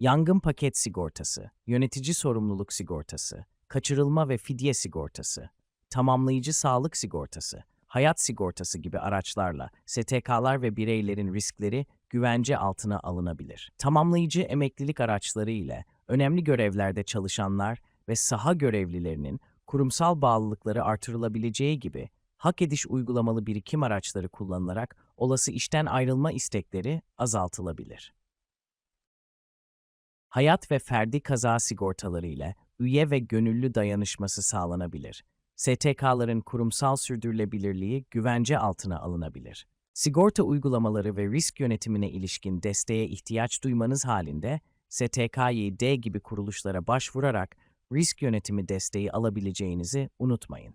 Yangın paket sigortası, yönetici sorumluluk sigortası, kaçırılma ve fidye sigortası, tamamlayıcı sağlık sigortası, hayat sigortası gibi araçlarla STK'lar ve bireylerin riskleri güvence altına alınabilir. Tamamlayıcı emeklilik araçları ile önemli görevlerde çalışanlar ve saha görevlilerinin kurumsal bağlılıkları artırılabileceği gibi hak ediş uygulamalı birikim araçları kullanılarak olası işten ayrılma istekleri azaltılabilir. Hayat ve ferdi kaza sigortaları ile üye ve gönüllü dayanışması sağlanabilir. STK'ların kurumsal sürdürülebilirliği güvence altına alınabilir. Sigorta uygulamaları ve risk yönetimine ilişkin desteğe ihtiyaç duymanız halinde STK'yı D gibi kuruluşlara başvurarak risk yönetimi desteği alabileceğinizi unutmayın.